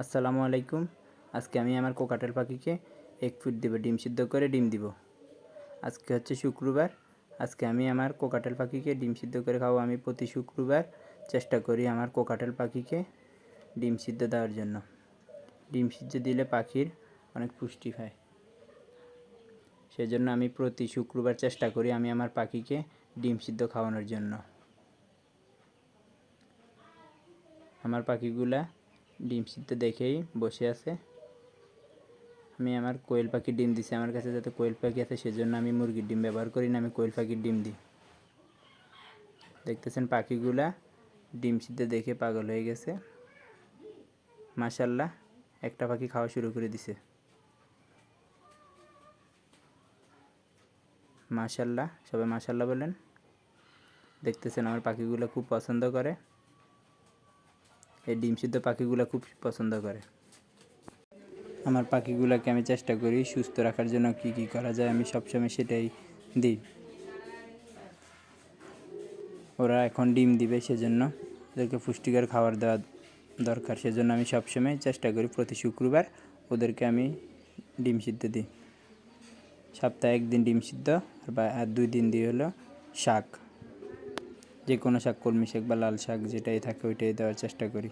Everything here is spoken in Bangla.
আসসালামু আলাইকুম। আজকে আমি আমার কোকাটেল পাখিকে এক ফুট দেবো ডিম সিদ্ধ করে ডিম দিব। আজকে হচ্ছে শুক্রবার। আজকে আমি আমার কোকাটেল পাখিকে ডিম সিদ্ধ করে খাব আমি প্রতি শুক্রবার চেষ্টা করি আমার কোকাটেল পাখিকে ডিম সিদ্ধ দেওয়ার জন্য। ডিম সিদ্ধ দিলে পাখির অনেক পুষ্টি পায় সেজন্য আমি প্রতি শুক্রবার চেষ্টা করি আমি আমার পাখিকে ডিম সিদ্ধ খাওয়ানোর জন্য। আমার পাখিগুলা ডিম সিদ্ধ দেখেই বসে আছে। আমি আমার কোয়েল পাখির ডিম দিছি। আমার কাছে যাতে কোয়েল পাখি আছে, সেজন্য আমি মুরগির ডিম ব্যবহার করি না, আমি কোয়েল পাখির ডিম দিই। দেখতেছেন পাখিগুলা ডিম সিদ্ধ দেখে পাগল হয়ে গেছে। মাশাল্লাহ, একটা পাখি খাওয়া শুরু করে দিছে। মাশাল্লাহ, সবাই মাশাল্লাহ বলেন। দেখতেছেন আমার পাখিগুলো খুব পছন্দ করে। এই ডিম সিদ্ধ পাখিগুলো খুব পছন্দ করে। আমার পাখিগুলোকে আমি চেষ্টা করি সুস্থ রাখার জন্য কি কি করা যায়, আমি সবসময় সেটাই দিই। ওরা এখন ডিম দিবে সেজন্য ওদেরকে পুষ্টিকর খাবার দেওয়া দরকার, সেজন্য আমি সবসময় চেষ্টা করি প্রতি শুক্রবার ওদেরকে আমি ডিম সিদ্ধ দিই। সপ্তাহে একদিন ডিম সিদ্ধ আর দুই দিন দিয়ে হলো শাক। যে কোনো শাক কলমি শাক বা লাল শাক যেটাই থাকে ওইটাই দেওয়ার চেষ্টা করি।